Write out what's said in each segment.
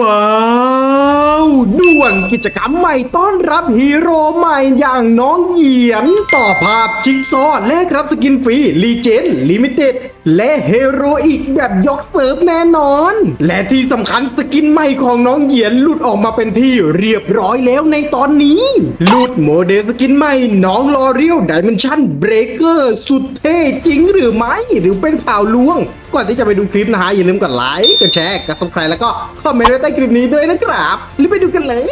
ว้าวด่วนกิจกรรมใหม่ต้อนรับฮีโร่ใหม่อย่างน้องเหยียน ต่อภาพจิ๊กซอว์แลกรับสกินฟรีลีเจนลิมิเต็ดและเฮโรอีกแบบยกเซิร์ฟแน่นอน และที่สำคัญสกินใหม่ของน้องเหยียนหลุดออกมาเป็นที่เรียบร้อยแล้วในตอนนี้หลุดโมเดลสกินใหม่น้องลอเรียลดิเมนชั่นเบรกเกอร์สุดเท่จริงหรือไม่หรือเป็นข่าวลวง ก่อนที่จะไปดูคลิปนะฮะอย่าลืมกดไลค์กดแชร์กด subscribe แล้วก็คอมเมนต์ไว้ใต้คลิปนี้ด้วยนะครับรีบไปดูกันเลย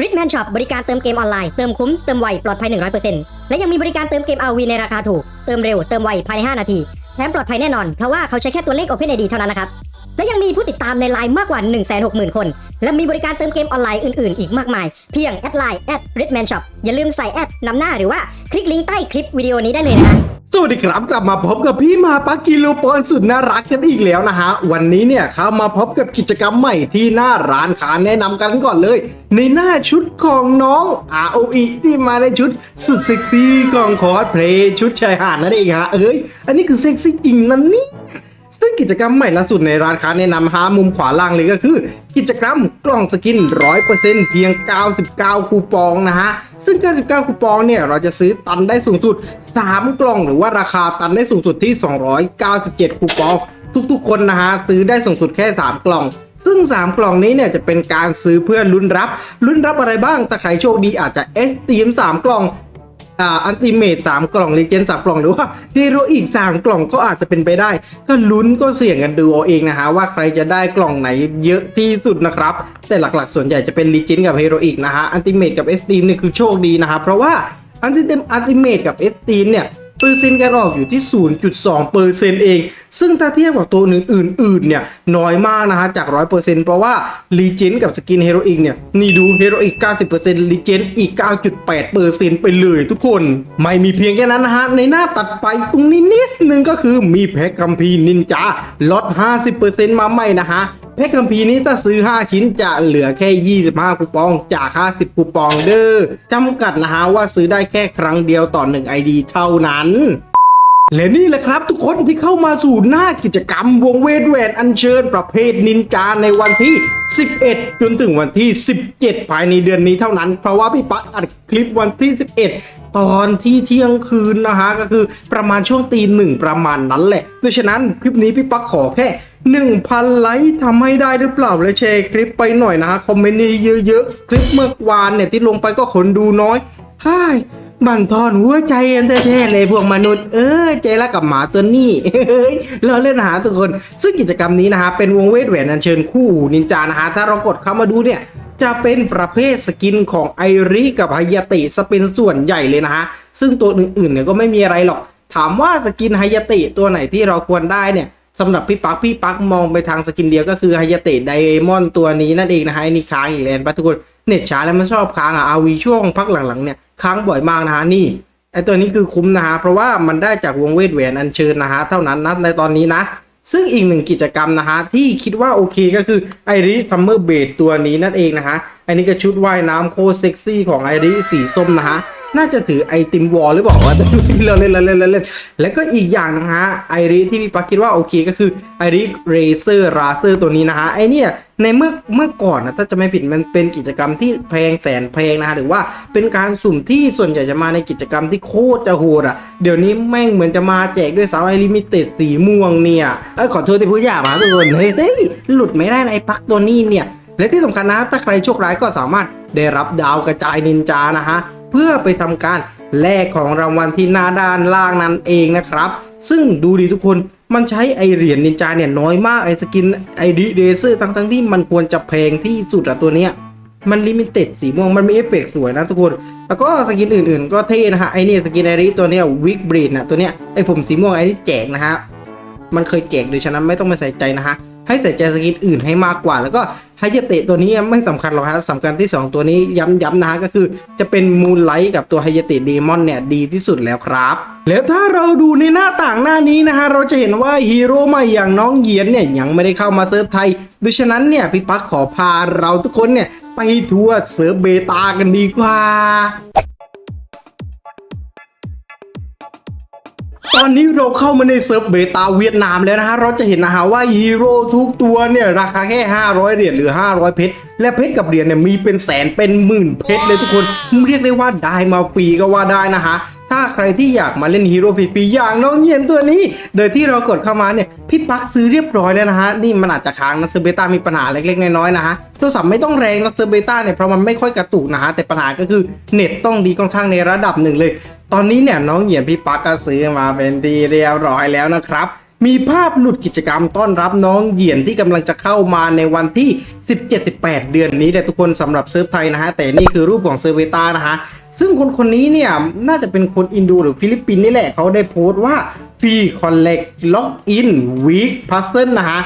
ริทแมนช็อปบริการเติมเกมออนไลน์ เติมคุ้ม เติมไว ปลอดภัย 100%และยังมีบริการเติมเกม RV ในราคาถูก เติมเร็ว เติมไว ภายใน 5 นาที แถมปลอดภัยแน่นอน เพราะว่าเขาใช้แค่ตัวเลข OpenID เท่านั้นนะครับ และยังมีผู้ติดตามในไลน์มากกว่า 160,000 คน และมีบริการเติมเกมออนไลน์อื่น ๆ อีกมากมาย เพียงแอดไลน์แอดริทแมนช็อปอย่าลืมใส่แอดนำหน้าหรือว่าคลิกลิงก์ใต้คลิปวิดีโอนี้ได้เลยนะ สวัสดีครับกลับมาพบกับพี่มาปากิโลปอนสุดน่ารักกันอีกแล้วนะฮะ วันนี้เนี่ยเข้ามาพบกับกิจกรรมใหม่ที่หน้าร้านค้าแนะนำกันก่อนเลย ในหน้าชุดของน้อง ROE ที่มาในชุดสุดเซ็กซี่กองคอสเพลย์ชุดชายหาดนั่นเองฮะเอ้ยอันนี้คือเซ็กซี่จริงนั่นนี่ ซึ่งกิจกรรมใหม่ล่าสุดในร้านค้าแนะนำฮะมุมขวาล่างเลยก็คือ กิจกรรมกล่องสกิน 100%เพียง 99 คูปองนะฮะ ซึ่ง 99 คูปองเนี่ย เราจะซื้อตันได้สูงสุด 3 กล่องหรือว่าราคาตันได้สูงสุดที่ 297 คูปอง ทุกๆ คนนะฮะ ซื้อได้สูงสุดแค่ 3 กล่องซึ่ง 3 กล่องนี้เนี่ยจะเป็นการซื้อเพื่อลุ้นรับ ลุ้นรับอะไรบ้างถ้าใครโชคดีอาจจะ S ทีม3กล่อง อ่าอันติเมตสามกล่องลีเจนสามกล่องหรือว่าฮีโรอีกสามกล่องก็อาจจะเป็นไปได้ ก็ลุ้นก็เสี่ยงกันดูเอาเองนะฮะว่าใครจะได้กล่องไหนเยอะที่สุดนะครับ แต่หลักๆ ส่วนใหญ่จะเป็นลีเจนกับฮีโรอีกนะฮะอันติเมตกับเอสตีมเนี่ยคือโชคดีนะฮะเพราะว่าอันติเมตอันติเมตกับเอสตีมเนี่ยเปอร์เซ็นต์การออกอยู่ที่ 0.2เปอร์เซ็นต์เอง ซึ่งถ้าเทียบกับตัวอื่นๆเนี่ยน้อยมากนะฮะจาก 100%เพราะว่าลีเจนกับสกินเฮโรอีกเนี่ยนี่ดูเฮโรอีก 90%ลีเจนอีก 9.8%ไปเลยทุกคน ไม่มีเพียงแค่นั้นนะฮะ ในหน้าตัดไปตรงนี้นิดนึงก็คือมีแพ็คคัมภีนินจาลด 50%มาใหม่นะฮะแพ็คคัมภีนี้ถ้าซื้อ 5 ชิ้นจะเหลือแค่ 25 คูปองจาก 50 คูปองเด้อจำกัดนะฮะว่าซื้อได้แค่ครั้งเดียวต่อ 1 ID เท่านั้น และนี่แหละครับทุกคนที่เข้ามาสู่หน้ากิจกรรมวงเวทแหวนอัญเชิญประเภทนินจาในวันที่ 11 จนถึงวันที่ 17 ภายในเดือนนี้เท่านั้น เพราะว่าพี่ปักอัดคลิปวันที่ 11 ตอนที่เที่ยงคืนนะฮะ ก็คือประมาณช่วงตีหนึ่งประมาณนั้นแหละดังฉะนั้นคลิปนี้พี่ปักขอแค่1,000 ไลค์ทำให้ได้หรือเปล่าและแชร์คลิปไปหน่อยนะฮะคอมเมนต์เยอะๆคลิปเมื่อวานเนี่ยที่ลงไปก็คนดูน้อยฮ่า บันทอนหัวใจอันแท้ๆเลยพวกมนุษย์เออใจละกับหมาตัวนี้เฮ้ยเราเล่นหาทุกคน ซึ่งกิจกรรมนี้นะฮะเป็นวงเวทแหวนอัญเชิญคู่นินจานะฮะถ้าเรากดเข้ามาดูเนี่ยจะเป็นประเภทสกินของไอริกับไฮยาติสเป็นส่วนใหญ่เลยนะฮะซึ่งตัวอื่นๆเนี่ยก็ไม่มีอะไรหรอก ถามว่าสกินไฮยาติตัวไหนที่เราควรได้เนี่ยสำหรับพี่ปักพี่ปักมองไปทางสกินเดียวก็คือไฮยาติไดมอนด์ตัวนี้นั่นเองนะฮะนี่ค้างอีกแล้วปะทุกคน เน็ตช้าแล้วมันชอบค้างอะอาวีช่วงพักหลังๆเนี่ยค้างบ่อยมากนะฮะนี่ไอตัวนี้คือคุ้มนะฮะเพราะว่ามันได้จากวงเวทแหวนอัญเชิญนะฮะเท่านั้นนะในตอนนี้นะ ซึ่งอีกหนึ่งกิจกรรมนะฮะที่คิดว่าโอเคก็คือไอริซัมเมอร์เบดตัวนี้นั่นเองนะฮะอันนี้ก็ชุดว่ายน้ำโคตรเซ็กซี่ของไอริสีส้มนะฮะ น่าจะถือไอติมวอลหรือเปล่าวะเราเล่นเราเล่นเราเล่นแล้วก็อีกอย่างนะฮะไอริที่พี่ปักคิดว่าโอเคก็คือไอริเรเซอร์ราเซอร์ตัวนี้นะฮะไอเนี่ยในเมื่อเมื่อก่อนนะถ้าจะไม่ผิดมันเป็นกิจกรรมที่แพงแสนแพงนะฮะหรือว่าเป็นการสุ่มที่ส่วนใหญ่จะมาในกิจกรรมที่โคตรจะโหดอะเดี๋ยวนี้แม่งเหมือนจะมาแจกด้วยสาวไอลิมิเต็ดสีม่วงเนี่ยเอยขอโทษที่พูดหยาบนะทุกคนเฮ้ยหลุดไม่ได้ไอปักตัวนี้เนี่ยและที่สำคัญนะถ้าใครโชคร้ายก็สามารถได้รับดาวกระจายนินจานะฮะ พื่อไปทำการแลกของรางวัลที่หน้าด้านล่างนั่นเองนะครับ ซึ่งดูดีทุกคนมันใช้ไอเหรียญนินจาเนี่ยน้อยมากไอสกินไอดีเดเซอร์ทั้งทั้งๆที่มันควรจะแพงที่สุดอะตัวเนี้ยมันลิมิเต็ดสีม่วงมันมีเอฟเฟกต์สวยนะทุกคน แล้วก็สกินอื่นๆ ก็เท่นะฮะไอเนี่ยสกินไอริตัวเนี้ยวิกบรีดนะตัวเนี้ยไอผมสีม่วงไอที่แจกนะฮะมันเคยแจกโดยฉะนั้นไม่ต้องไปใส่ใจนะฮะ ให้ใส่ใจสกินอื่นให้มากกว่า แล้วก็ไฮยาเตะตัวนี้ไม่สำคัญหรอกฮะสำคัญที่ 2 ตัวนี้ย้ำๆนะฮะก็คือจะเป็นมูนไลท์กับตัวไฮยาเตะเดมอนเนี่ยดีที่สุดแล้วครับ แล้วถ้าเราดูในหน้าต่างหน้านี้นะฮะเราจะเห็นว่าฮีโร่ใหม่อย่างน้องเหยียนเนี่ยยังไม่ได้เข้ามาเซิร์ฟไทยดังฉะนั้นเนี่ยพี่ปักขอพาเราทุกคนเนี่ยไปทัวร์เซิร์ฟเบตากันดีกว่า ตอนนี้เราเข้ามาในเซิร์ฟเบตาเวียดนามแล้วนะฮะ เราจะเห็นนะฮะว่าฮีโร่ทุกตัวเนี่ยราคาแค่ 500 เหรียญหรือ 500 เพชร และเพชรกับเหรียญเนี่ยมีเป็นแสนเป็นหมื่นเพชรเลยทุกคน เรียกได้ว่าได้มาฟรีก็ว่าได้นะฮะ ถ้าใครที่อยากมาเล่นฮีโร่ฟรีๆอย่างน้องเยียนตัวนี้ โดยที่เรากดเข้ามาเนี่ยพี่ปักซื้อเรียบร้อยแล้วนะฮะ นี่มันอาจจะค้างนะเซอร์เบต้ามีปัญหาเล็กๆน้อยๆนะฮะโทรศัพท์ไม่ต้องแรงนะเซอร์เบต้าเนี่ยเพราะมันไม่ค่อยกระตุกนะฮะ แต่ปัญหาก็คือเน็ตต้องดีค่อนข้างในระดับหนึ่งเลย ตอนนี้เนี่ยน้องเหยียนพี่ปักก็ซื้อมาเป็นทีเรียบร้อยแล้วนะครับมีภาพหลุดกิจกรรมต้อนรับน้องเหยียนที่กำลังจะเข้ามาในวันที่ 17-18 เดือนนี้แต่ทุกคนสำหรับเซิร์ฟไทยนะฮะ แต่นี่คือรูปของเซอร์เวต้านะฮะ ซึ่งคนคนนี้เนี่ยน่าจะเป็นคนอินดูหรือฟิลิปปินส์นี่แหละเขาได้โพสต์ว่าฟรีคอนเ e กล็อกอินวีคพัซเซิลนะฮะ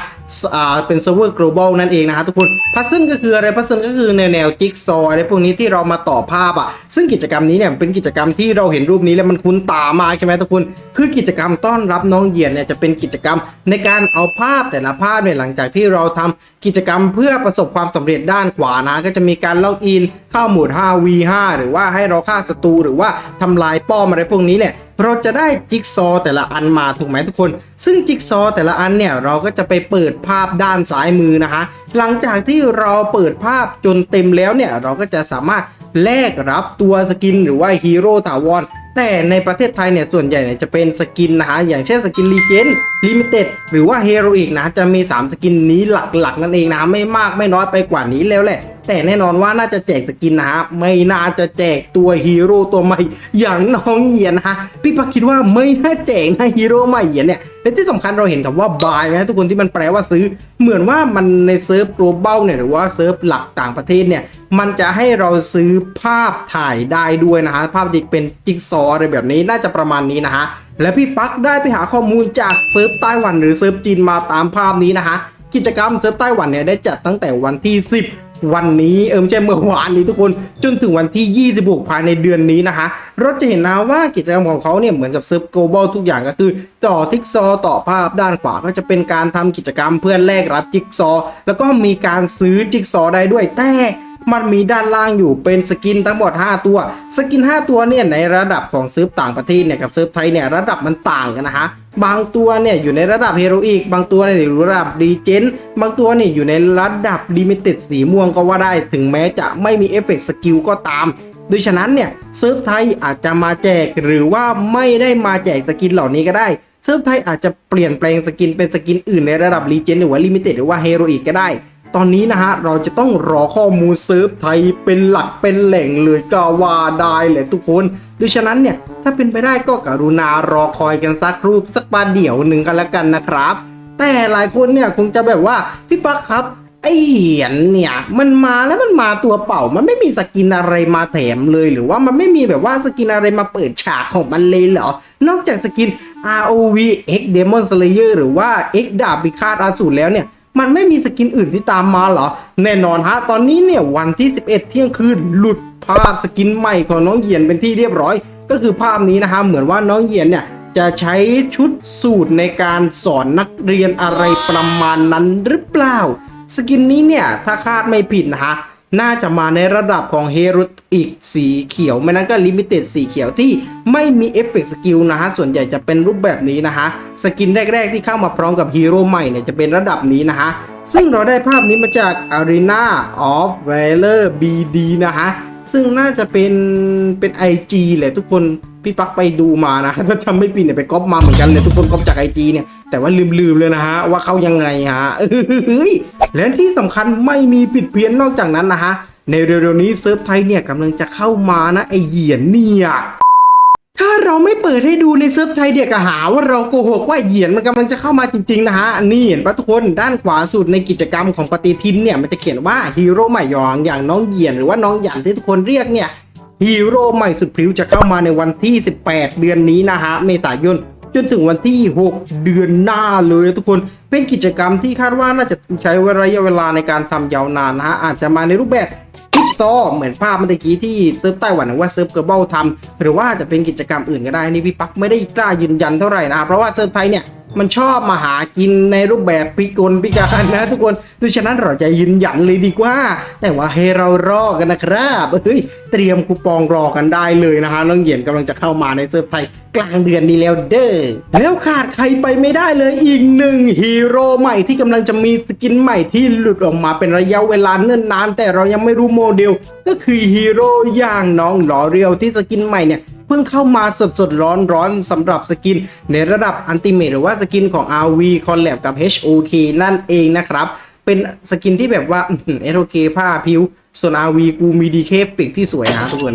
เป็นเซิร์ฟเวอร์ global นั่นเองนะฮะทุกคนพัซเซิลก็คืออะไรพัซเซิลก็คือแนวแนวจิ๊กซอว์อะไรพวกนี้ที่เรามาต่อภาพอะ ซึ่งกิจกรรมนี้เนี่ยเป็นกิจกรรมที่เราเห็นรูปนี้แล้วมันคุ้นตามากใช่ไหมทุกคน คือกิจกรรมต้อนรับน้องเหยียนเนี่ยจะเป็นกิจกรรมในการเอาภาพแต่ละภาพเนี่ยหลังจากที่เราทำกิจกรรมเพื่อประสบความสำเร็จด้านขวานะ ก็จะมีการล็อกอินเข้าโหมด 5v5 หรือว่าให้เราฆ่าศัตรูหรือว่าทำลายป้อมอะไรพวกนี้เนี่ยเราจะได้จิ๊กซอแต่ละอันมาถูกไหมทุกคน ซึ่งจิ๊กซอแต่ละอันเนี่ยเราก็จะไปเปิดภาพด้านซ้ายมือนะฮะหลังจากที่เราเปิดภาพจนเต็มแล้วเนี่ย เราก็จะสามารถแลกรับตัวสกินหรือว่าฮีโร่ถาวรแต่ในประเทศไทยเนี่ยส่วนใหญ่เนี่ยจะเป็นสกินนะฮะอย่างเช่นสกินรีเจนลิมิเต็ดหรือว่าเฮโรอีกนะจะมี 3 สกินนี้หลักๆ นั่นเองนะไม่มากไม่น้อยไปกว่านี้แล้วแหละแต่แน่นอนว่าน่าจะแจกสกินนะฮะไม่น่าจะแจกตัวฮีโร่ตัวใหม่อย่างน้องเหยียนะฮะพี่ปักคิดว่าไม่น่าแจกนะฮีโร่ใหม่เหยียนเนี่ยและที่สำคัญเราเห็นคำว่า buy ไหมทุกคนที่มันแปลว่าซื้อ เหมือนว่ามันในเซิร์ฟ global เนี่ยหรือว่าเซิร์ฟหลักต่างประเทศเนี่ยมันจะให้เราซื้อภาพถ่ายได้ด้วยนะฮะภาพที่เป็นจิ๊กซออะไรแบบนี้น่าจะประมาณนี้นะฮะและพี่ปักได้ไปหาข้อมูลจากเซิร์ฟไต้หวันหรือเซิร์ฟจีนมาตามภาพนี้นะฮะกิจกรรมเซิร์ฟไต้หวันเนี่ยได้จัดตั้งแต่วันที่ 10 วันนี้เออไม่ใช่เมื่อวานนี้ทุกคนจนถึงวันที่ 26 ภายในเดือนนี้นะคะ เราจะเห็นนะว่ากิจกรรมของเขาเนี่ยเหมือนกับเซิร์ฟ global ทุกอย่างก็คือต่อทิกซอต่อภาพด้านขวาก็จะเป็นการทำกิจกรรมเพื่อแลกรับจิกซอ แล้วก็มีการซื้อจิกซอได้ด้วยแต่ มันมีด้านล่างอยู่เป็นสกินทั้งหมด 5 ตัว สกิน 5 ตัวเนี่ยในระดับของเซิร์ฟต่างประเทศเนี่ยกับเซิร์ฟไทยเนี่ยระดับมันต่างกันนะฮะบางตัวเนี่ยอยู่ในระดับเฮโรอีก บางตัวเนี่ยอยู่ระดับดีเจน บางตัวเนี่ยอยู่ในระดับลิมิเต็ดสีม่วงก็ว่าได้ถึงแม้จะไม่มีเอฟเฟกต์สกิลก็ตามดยฉะนั้นเนี่ยเซิร์ฟไทยอาจจะมาแจกหรือว่าไม่ได้มาแจกสกินเหล่านี้ก็ได้เซิร์ฟไทยอาจจะเปลี่ยนแปลงสกินเป็นสกินอื่นในระดับรีเจนหรือว่าลิมิเต็ดหรือว่าเฮโรอีกก็ได้ ตอนนี้นะฮะเราจะต้องรอข้อมูลเซิร์ฟไทยเป็นหลักเป็นแหล่งเลยก็ว่าได้แหละทุกคนดังฉะนั้นเนี่ยถ้าเป็นไปได้ก็กรุณารอคอยกันสักรูปสักปาเดี๋ยวหนึ่งกันละกันนะครับ แต่หลายคนเนี่ยคงจะแบบว่าพี่ปักครับไอ้เหรียญเนี่ยมันมาแล้วมันมาตัวเป่า มันไม่มีสกินอะไรมาแถมเลย หรือว่ามันไม่มีแบบว่าสกินอะไรมาเปิดฉากของมันเลยเหรอ นอกจากสกิน ROV X Demon Slayer หรือว่า X ดาบพิฆาตอสูรแล้วเนี่ย มันไม่มีสกินอื่นที่ตามมาเหรอ แน่นอนฮะ ตอนนี้เนี่ยวันที่ 11 เที่ยงคืนหลุดภาพสกินใหม่ของน้องเหยียนเป็นที่เรียบร้อย ก็คือภาพนี้นะฮะ เหมือนว่าน้องเหยียนเนี่ยจะใช้ชุดสูตรในการสอนนักเรียนอะไรประมาณนั้นหรือเปล่า สกินนี้เนี่ยถ้าคาดไม่ผิดนะฮะ น่าจะมาในระดับของเฮรุอีกสีเขียว ไม่นั้นก็ลิมิเต็ดสีเขียวที่ไม่มีเอฟเฟกต์สกิลนะฮะ ส่วนใหญ่จะเป็นรูปแบบนี้นะฮะ สกินแรก ๆ ที่เข้ามาพร้อมกับฮีโร่ใหม่เนี่ยจะเป็นระดับนี้นะฮะ ซึ่งเราได้ภาพนี้มาจาก Arena of Valor BD นะฮะ ซึ่งน่าจะเป็นเป็น IG แหละทุกคนพี่ปักไปดูมานะถ้าจำไม่ผิดเนี่ยไปก๊อปมาเหมือนกันเลยทุกคนก๊อปจาก IG เนี่ยแต่ว่าลืมๆเลยนะฮะว่าเขายังไงฮะเฮ้ยและที่สำคัญไม่มีผิดเพี้ยนนอกจากนั้นนะฮะในเร็วๆนี้เซิร์ฟไทยเนี่ยกำลังจะเข้ามานะไอเหยียนเนี่ย ถ้าเราไม่เปิดให้ดูในเซิร์ฟไทยเดียกหาว่าเราโกหกว่าเหยียนมันกำลังจะเข้ามาจริงๆนะฮะนี่เห็นปะทุกคนด้านขวาสุดในกิจกรรมของปฏิทินเนี่ยมันจะเขียนว่าฮีโร่ใหม่ยองอย่างน้องเหยียนหรือว่าน้องหยันที่ทุกคนเรียกเนี่ยฮีโร่ใหม่สุดพริ้วจะเข้ามาในวันที่ 18 เดือนนี้นะฮะเมษายนจนถึงวันที่ 6 เดือนหน้าเลยทุกคนเป็นกิจกรรมที่คาดว่าน่าจะใช้ระยะเวลาในการทำยาวนานนะฮะอาจจะมาในรูปแบบ ซอเหมือนภาพเมื่อกี้ที่เซิร์ฟไต้หวันหรือว่าเซิร์ฟเกอร์เบิลทำหรือว่าจะเป็นกิจกรรมอื่นก็ได้นี่พี่ปักไม่ได้กล้ายืนยันเท่าไหร่นะเพราะว่าเซิร์ฟไทยเนี่ย มันชอบมาหากินในรูปแบบพิกลพิการนะ ทุกคนดังฉะนั้นเราจะยืนหยันเลยดีกว่า แต่ว่าให้เรารอกันนะครับเฮ้ยเตรียมคูปองรอกันได้เลยนะฮะน้องเหยียนกำลังจะเข้ามาในเซิร์ฟไทยกลางเดือนนี้แล้วเด้อแล้วขาดใครไปไม่ได้เลยอีกหนึ่งฮีโร่ใหม่ที่กำลังจะมีสกินใหม่ที่หลุดออกมาเป็นระยะเวลาเนิ่นนาน แต่เรายังไม่รู้โมเดล ก็คือฮีโร่อย่างน้องลอเรียลที่สกินใหม่เนี่ย พิ่งเข้ามาสดสดร้อนร้อนๆสำหรับสกิน ในระดับอันติเม e หรือว่าสกินของ RV คอลแลบกับ HOK นั่นเองนะครับ เป็นสกินที่แบบว่า HOK ผ้าผิว ส่วน RV กูมีดีเคปิกที่สวยนะทุกคน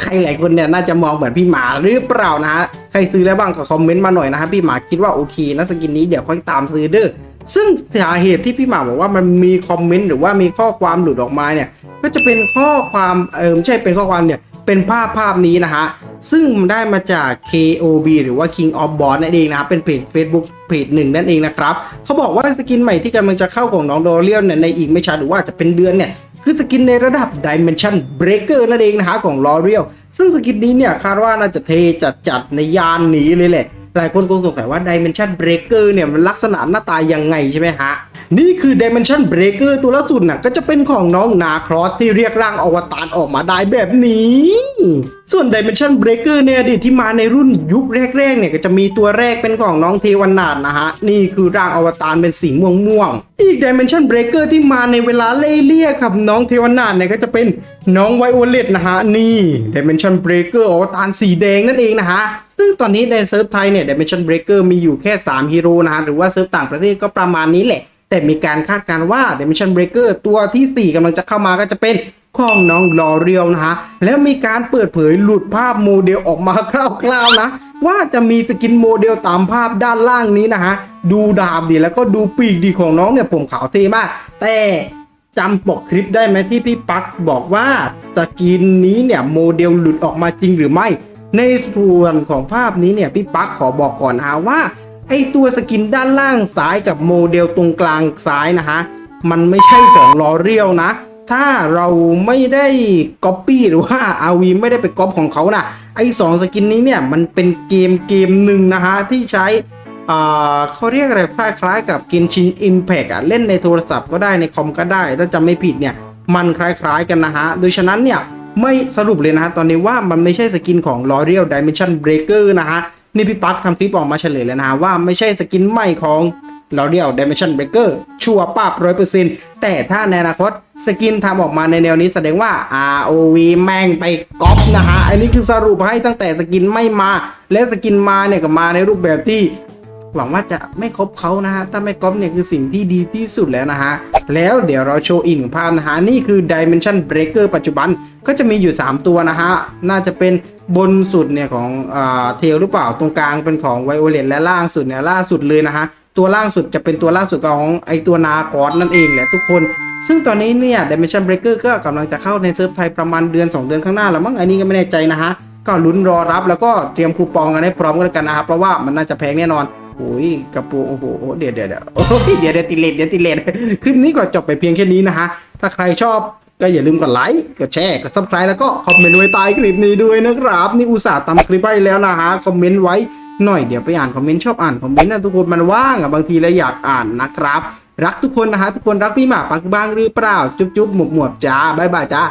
ใครหลายคนเนี่ยน่าจะมองเหมือนพี่หมาหรือเปล่านะฮะ ใครซื้อแล้วบ้างก็คอมเมนต์มาหน่อยนะฮะพี่หมาคิดว่าโอเคนะสกินนี้เดี๋ยวค่อยตามซื้อเด้อซึ่งสาเหตุที่พี่หมาบอกว่ามันมีคอมเมนต์หรือว่ามีข้อความหลุดออกมาเนี่ย ก็จะเป็นข้อความเออไม่ใช่เป็นข้อความเนี่ย เป็นภาพภาพนี้นะฮะ ซึ่งได้มาจาก KOB หรือว่า King of Boss นั่นเองนะครับ เป็นเพจ Facebook เพจหนึ่งนั่นเองนะครับ เขาบอกว่าสกินใหม่ที่กำลังจะเข้าของน้องโดเรียลเนี่ยในอีกไม่ช้าหรือว่าจะเป็นเดือนเนี่ย คือสกินในระดับ Dimension Breaker นั่นเองนะฮะของลอเรียลซึ่งสกินนี้เนี่ยคาดว่าน่าจะเทจัดจัดในยานนี้เลยแหละ หลายคนคงสงสัยว่า Dimension Breaker เนี่ยมันลักษณะหน้าตายังไงใช่ไหมฮะ นี่คือ Dimension Breaker ตัวล่าสุดน่ะก็จะเป็นของน้องนาครอสที่เรียกร่างอวตารออกมาได้แบบนี้ ส่วน Dimension Breaker ในอดีตที่มาในรุ่นยุคแรกๆเนี่ยก็จะมีตัวแรกเป็นของน้องเทวันนาดนะฮะ นี่คือร่างอวตารเป็นสีม่วงม่วงๆอีก Dimension Breaker ที่มาในเวลาเล่เลี่ยกับน้องเทวันนาดเนี่ยก็จะเป็นน้องไวโอเลตนะฮะนี่ Dimension Breaker อวตารสีแดงนั่นเองนะฮะซึ่งตอนนี้ในเซิร์ฟไทยเนี่ย Dimension Breaker มีอยู่แค่ 3 ฮีโร่นะฮะหรือว่าเซิร์ฟต่างประเทศก็ประมาณนี้แหละ แต่มีการคาดการณ์ว่า Dimension Breaker ตัวทีสี่4กำลังจะเข้ามาก็จะเป็นของน้องลอเรียลนะฮะ แล้วมีการเปิดเผยหลุดภาพโมเดลออกมาคร่าวๆนะ ว่าจะมีสกินโมเดลตามภาพด้านล่างนี้นะฮะ ดูดาบดีแล้วก็ดูปีกดีของน้องเนี่ยผมขาวเท่มาก แต่จำปกคลิปได้ไหมที่พี่ปักบอกว่าสกินนี้เนี่ยโมเดลหลุดออกมาจริงหรือไม่ ในส่วนของภาพนี้เนี่ยพี่ปักขอบอกก่อนนะว่าไอตัวสกินด้านล่างซ้ายกับโมเดลตรงกลางซ้ายนะฮะมันไม่ใช่ของลอเรียลนะ ถ้าเราไม่ได้ก๊อปปี้หรือว่าอาวีไม่ได้ไปก๊อปของเขานะไอสองสกินนี้เนี่ยมันเป็นเกมเกมหนึ่งนะฮะที่ใช้เขาเรียกอะไรคล้ายๆกับ Genshin Impact อะเล่นในโทรศัพท์ก็ได้ในคอมก็ได้ ถ้าจำไม่ผิดเนี่ยมันคล้ายๆกันนะฮะโดยฉะนั้นเนี่ย ไม่สรุปเลยนะฮะตอนนี้ว่ามันไม่ใช่สกินของ L'Oreal Dimension Breaker นะฮะนี่พี่ปักทำคลิปออกมาเฉลยแล้วนะฮะว่าไม่ใช่สกินใหม่ของ L'Oreal Dimension Breaker ชัวร์ป้าบร้อยเปอร์เซ็นต์แต่ถ้าในอนาคตสกินทำออกมาในแนวนี้แสดงว่า ROV แม่งไปก๊อปนะฮะอันนี้คือสรุปให้ตั้งแต่สกินไม่มา และสกินมาเนี่ยก็มาในรูปแบบที่ หวังว่าจะไม่ครบเขานะฮะ ถ้าไม่ครบเนี่ยคือสิ่งที่ดีที่สุดแล้วนะฮะ แล้วเดี๋ยวเราโชว์อีกหนึ่งภาพนะฮะ นี่คือ Dimension Breaker ปัจจุบันก็จะมีอยู่ 3 ตัวนะฮะ น่าจะเป็นบนสุดเนี่ยของอ่าเทลหรือเปล่าตรงกลางเป็นของไวโอเลตและล่างสุดเนี่ยล่าสุดเลยนะฮะตัวล่างสุดจะเป็นตัวล่างสุดของไอตัวนาคอสนั่นเองแหละทุกคน ซึ่งตอนนี้เนี่ย Dimension Breaker ก็กำลังจะเข้าในเซิร์ฟไทยประมาณเดือน 2 เดือนข้างหน้าแล้วมั้งอันนี้ก็ไม่แน่ใจนะฮะ ก็ลุ้นรอรับแล้วก็เตรียมคูปองกันให้พร้อมกันแล้วกันนะครับเพราะว่ามันน่าจะแพงแน่นอน โอ้ยกระปูโอ้โหเดี๋ยวเดี๋ยวเดี๋ยวโอ้ยเดี๋ยวเดี๋ยวติเลนเดี๋ยวติเลนคลิปนี้ก็จบไปเพียงแค่นี้นะฮะ ถ้าใครชอบก็อย่าลืมกดไลค์ กดแชร์ กด subscribe แล้วก็คอมเมนต์ไว้ใต้คลิปนี้ด้วยนะครับ นี่อุตส่าห์ทำคลิปให้แล้วนะฮะ คอมเมนต์ไว้หน่อยเดี๋ยวไปอ่านคอมเมนต์ชอบอ่านคอมเมนต์นะทุกคนมันว่างอะบางทีแล้วอยากอ่านนะครับ รักทุกคนนะฮะทุกคนรักพี่หมาปักบ้างหรือเปล่า จุ๊บจุ๊บหมวบหมวบจ้าบายบายจ้า